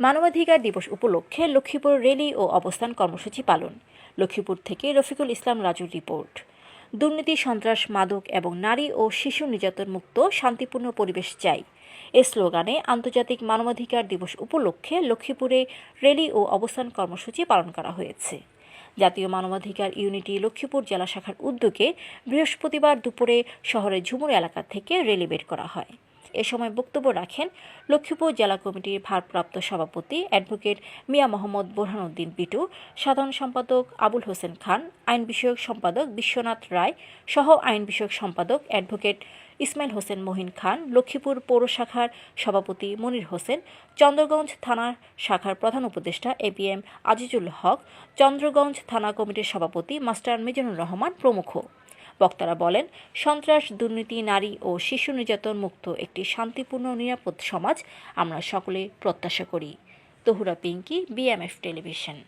মানবাধিকার দিবস উপলক্ষে লক্ষ্মীপুর র্যালি ও অবস্থান কর্মসূচি পালন। লক্ষ্মীপুর থেকে রফিকুল ইসলাম রাজুর রিপোর্ট। দুর্নীতি, সন্ত্রাস, মাদক এবং নারী ও শিশু নির্যাতন মুক্ত, শান্তিপূর্ণ পরিবেশ চাই। এ স্লোগানে আন্তর্জাতিক মানবাধিকার দিবস উপলক্ষে লক্ষ্মীপুরে র্যালি ও অবস্থান কর্মসূচি পালন করা হয়েছে। জাতীয় মানবাধিকার ইউনিটি লক্ষ্মীপুর জেলা শাখার উদ্যোগে বৃহস্পতিবার দুপুরে শহরের ঝুমুর এলাকা থেকে র্যালি বের করা হয়। এ সময় বক্তব্য রাখেন লক্ষ্মীপুর জেলা কমিটির ভারপ্রাপ্ত সভাপতি অ্যাডভোকেট মিয়া মোহাম্মদ বোরহানুদ্দিন পিটু, সাধারণ সম্পাদক আবুল হোসেন খান, আইন বিষয়ক সম্পাদক বিশ্বনাথ রায় সহ আইন বিষয়ক সম্পাদক অ্যাডভোকেট ইসমাইল হোসেন মহিন খান, লক্ষ্মীপুর পৌর শাখার সভাপতি মনির হোসেন, চন্দ্রগঞ্জ থানা শাখার প্রধান উপদেষ্টা A B M Azizul Haque, Chandraganj থানা কমিটির সভাপতি মাস্টার মিজানুর রহমান প্রমুখ। বক্তারা বলেন, সন্ত্রাস, দুর্নীতি, নারী ও শিশু নির্যাতন মুক্ত একটি শান্তিপূর্ণ নিরাপদ সমাজ আমরা সকলে প্রত্যাশা করি। Tahura Pinky, BMF television.